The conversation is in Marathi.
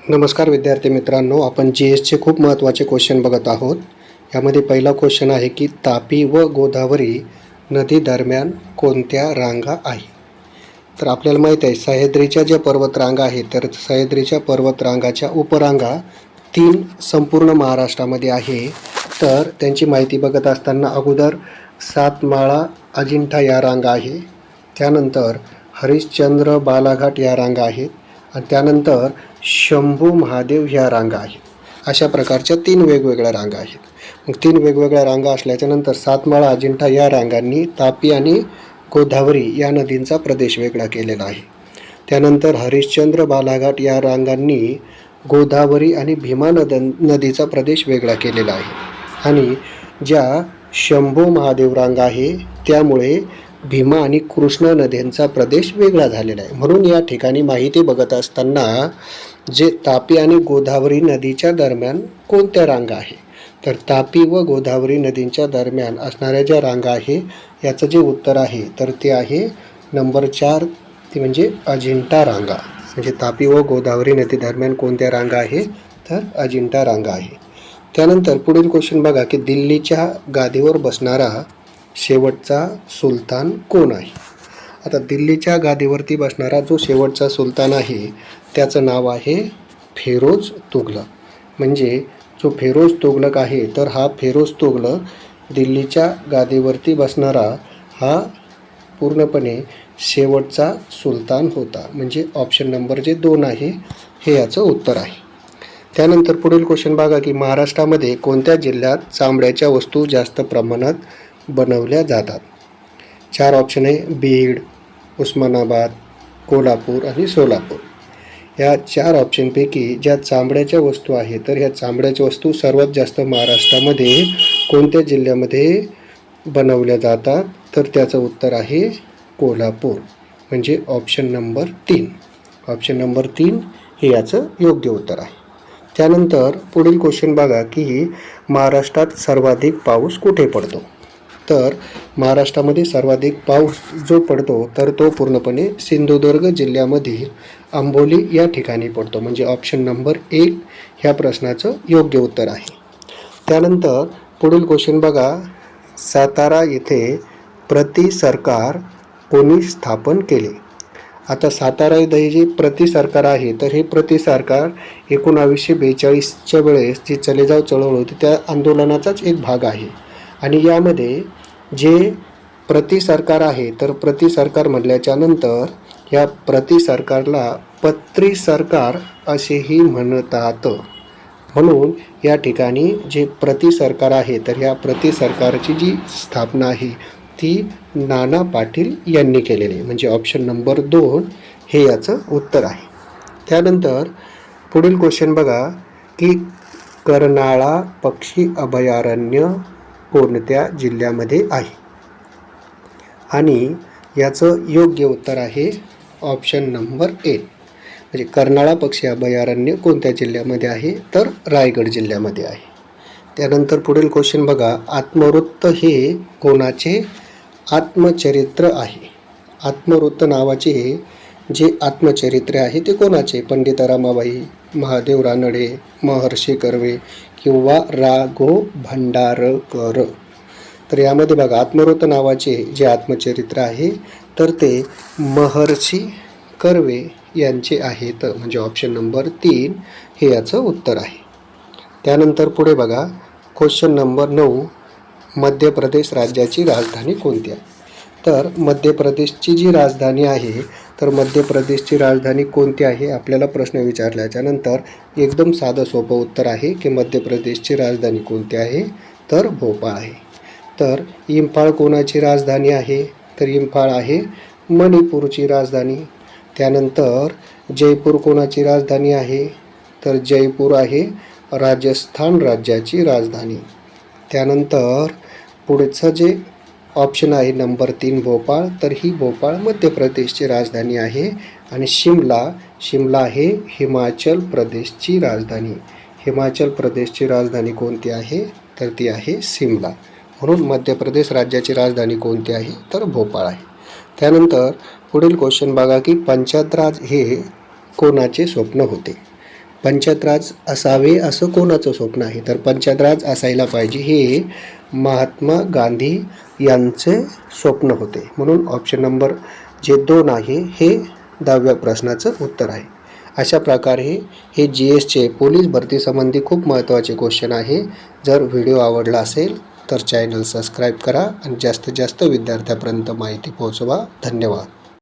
नमस्कार विद्यार्थी मित्रांनो आपण जी एसचे खूप महत्त्वाचे क्वेश्चन बघत आहोत. यामध्ये पहिला क्वेश्चन आहे की तापी व गोदावरी नदी दरम्यान कोणत्या रांगा आहे तर आपल्याला माहीत आहे सह्याद्रीच्या ज्या पर्वतरांगा आहेत तर सह्याद्रीच्या पर्वतरांगाच्या उपरांगा तीन संपूर्ण महाराष्ट्रामध्ये आहे. तर त्यांची माहिती बघत असताना अगोदर सातमाळा अजिंठा या रांगा आहे. त्यानंतर हरिश्चंद्र बालाघाट या रांगा आहेत. आणि त्यानंतर शंभू महादेव ह्या रांगा आहेत. अशा प्रकारच्या तीन वेगवेगळ्या रांगा आहेत. मग तीन वेगवेगळ्या रांगा असल्याच्यानंतर सातमाळा अजिंठा या रांगांनी तापी आणि गोदावरी या नदींचा प्रदेश वेगळा केलेला आहे. त्यानंतर हरिश्चंद्र बालाघाट या रांगांनी गोदावरी आणि भीमा नद नदीचा प्रदेश वेगळा केलेला आहे. आणि ज्या शंभू महादेव रांग आहे त्यामुळे भीमा आणि कृष्ण नद्यांचा प्रदेश वेगळा झालेला आहे. म्हणून या ठिकाणी माहिती बघत असताना जे तापी आणि गोदावरी नदीच्या दरम्यान कोणत्या रांगा आहे? तर तापी व गोदावरी नदींच्या दरम्यान असणाऱ्या ज्या रांगा आहे याचं जे उत्तर आहे तर ते आहे नंबर चार ते म्हणजे अजिंठा रांगा. म्हणजे तापी व गोदावरी नदी दरम्यान कोणत्या रांगा आहे? तर अजिंठा रांगा आहे. त्यानंतर पुढील क्वेश्चन बघा की दिल्लीच्या गादीवर बसणारा शेवटचा सुलतान कोण आहे? आता दिल्लीच्या गादीवरती बसणारा जो शेवटचा सुलतान आहे त्याचं नाव आहे फेरोज तुगलक. म्हणजे जो फेरोज तुगलक आहे तर हा फेरोज तुगलक दिल्लीच्या गादीवरती बसणारा हा पूर्णपणे शेवटचा सुलतान होता. म्हणजे ऑप्शन नंबर जे दोन आहे हे याचं उत्तर आहे. त्यानंतर पुढील क्वेश्चन बघा की महाराष्ट्रामध्ये कोणत्या जिल्ह्यात चामड्याच्या वस्तू जास्त प्रमाणात बनवल्या जातात. चार ऑप्शन आहे बीड उस्मानाबाद कोल्हापूर आणि सोलापूर. या चार ऑप्शनपैकी ज्या चामड्याच्या वस्तू आहेत तर ह्या चामड्याच्या वस्तू सर्वात जास्त महाराष्ट्रामध्ये कोणत्या जिल्ह्यामध्ये बनवल्या जातात? तर त्याचं उत्तर आहे कोल्हापूर. म्हणजे ऑप्शन नंबर तीन. ऑप्शन नंबर तीन हे याचं योग्य उत्तर आहे. त्यानंतर पुढील क्वेश्चन बघा की महाराष्ट्रात सर्वाधिक पाऊस कुठे पडतो? तर महाराष्ट्रामध्ये सर्वाधिक पाऊस जो पडतो तर तो पूर्णपणे सिंधुदुर्ग जिल्ह्यामधील आंबोली या ठिकाणी पडतो. म्हणजे ऑप्शन नंबर एक ह्या प्रश्नाचं योग्य उत्तर आहे. त्यानंतर पुढील क्वेश्चन बघा. सातारा येथे प्रति सरकार कोणी स्थापन केले? आता सातारा येथे जे प्रति सरकार आहे तर हे प्रति सरकार एकोणावीसशे बेचाळीसच्या वेळेस जी चलेजाव चळवळ होती त्या आंदोलनाचाच एक भाग आहे. आणि यामध्ये जे प्रति सरकार आहे तर प्रति सरकार म्हटल्याच्या नंतर या प्रति सरकारला पत्री सरकार असेही म्हणतात. म्हणून या ठिकाणी जे प्रति सरकार आहे तर या प्रति सरकारची जी स्थापना आहे ती नाना पाटील यांनी केलेली आहे. म्हणजे ऑप्शन नंबर दोन हे याचं उत्तर आहे. त्यानंतर पुढील क्वेश्चन बघा की कर्नाळा पक्षी अभयारण्य कोणत्या जिल्ह्यामध्ये आहे. आणि याचं योग्य उत्तर आहे ऑप्शन नंबर एट म्हणजे कर्नाळा पक्षी अभयारण्य कोणत्या जिल्ह्यामध्ये आहे? तर रायगड जिल्ह्यामध्ये आहे. त्यानंतर पुढील क्वेश्चन बघा आत्मवृत्त हे कोणाचे? आत्मचरित्र आहे. आत्मवृत्त नावाचे हे जे आत्मचरित्र आहे ते कोणाचे? पंडित रामाबाई महादेव रानडे महर्षी कर्वे किंवा रा गो भंडारकर. तर यामध्ये बघा आत्मवृत्त नावाचे जे आत्मचरित्र आहे तर ते महर्षी कर्वे यांचे आहेत. म्हणजे ऑप्शन नंबर तीन हे याचं उत्तर आहे. त्यानंतर पुढे बघा क्वेश्चन नंबर नऊ मध्य प्रदेश राज्याची राजधानी कोणती आहे? तर मध्य प्रदेशची जी राजधानी आहे तर मध्य प्रदेशची राजधानी कोणती आहे आपल्याला प्रश्न विचारल्याच्यानंतर एकदम साधं सोपं उत्तर आहे की मध्य प्रदेशची राजधानी कोणती आहे तर भोपाळ आहे. तर इम्फाळ कोणाची राजधानी आहे तर इम्फाळ आहे मणिपूरची राजधानी. त्यानंतर जयपूर कोणाची राजधानी आहे तर जयपूर आहे राजस्थान राज्याची राजधानी. त्यानंतर पुढचं जे ऑप्शन आहे नंबर तीन भोपाळ तर ही भोपाळ मध्य प्रदेशची राजधानी आहे आणि शिमला शिमला आहे हिमाचल प्रदेशची राजधानी. हिमाचल प्रदेशची राजधानी कोणती आहे? तर ती आहे शिमला. म्हणून मध्य प्रदेश राज्याची राजधानी कोणती आहे? तर भोपाळ आहे. त्यानंतर पुढील क्वेश्चन बघा की पंचायतराज हे कोणाचे स्वप्न होते? पंचायतराज असावे असं कोणाचं स्वप्न आहे? तर पंचायतराज असायला पाहिजे हे महात्मा गांधी यांचे स्वप्न होते. म्हणून ऑप्शन नंबर जे दोन आहे हे दहाव्या प्रश्नाचं उत्तर आहे. अशा प्रकारे हे जी एसचे पोलीस भरतीसंबंधी खूप महत्त्वाचे क्वेश्चन आहे. जर व्हिडिओ आवडला असेल तर चॅनल सबस्क्राईब करा आणि जास्तीत जास्त विद्यार्थ्यापर्यंत माहिती पोहोचवा. धन्यवाद.